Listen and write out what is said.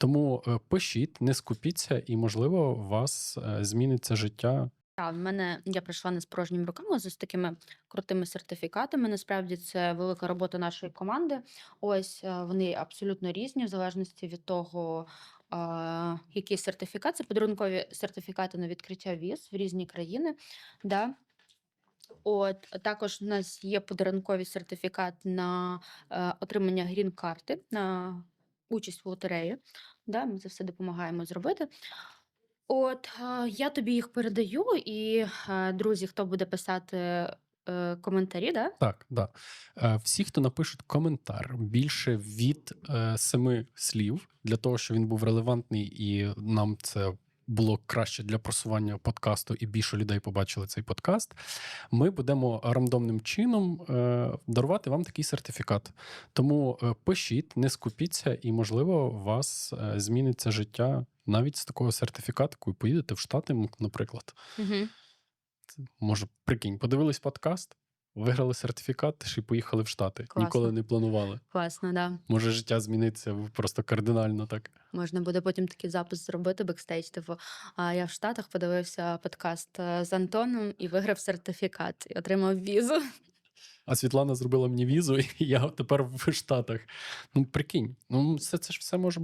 Тому е, пишіть, не скупіться, і, можливо, у вас е, зміниться життя. Та, в мене я прийшла не з порожніми руками, з такими крутими сертифікатами. Насправді це велика робота нашої команди. Ось е, вони абсолютно різні, в залежності від того, який сертифікат. Це подарункові сертифікати на відкриття віз в різні країни. Да. От також у нас є подарунковий сертифікат на отримання грін-карти на участь в лотереї. Да, ми це все допомагаємо зробити. От я тобі їх передаю, і друзі, хто буде писати е, коментарі, да? Так, да. Е, Всі, хто напишуть коментар більше від е, семи слів, для того, щоб він був релевантний, і нам це було краще для просування подкасту, і більше людей побачили цей подкаст. Ми будемо рандомним чином е, дарувати вам такий сертифікат. Тому е, пишіть, не скупіться, і, можливо, у вас е, зміниться життя навіть з такого сертифікату, і поїдете в Штати, наприклад. Угу. Може, прикинь, подивились подкаст, виграли сертифікат, ще й поїхали в Штати. Класно. Ніколи не планували. Класно, да. Може, життя зміниться просто кардинально так. Можна буде потім такий запис зробити бекстейдж. Типу, а я в Штатах подивився подкаст е, з Антоном і виграв сертифікат і отримав візу. А Світлана зробила мені візу, і я тепер в Штатах. Ну, прикинь, ну це, це ж все може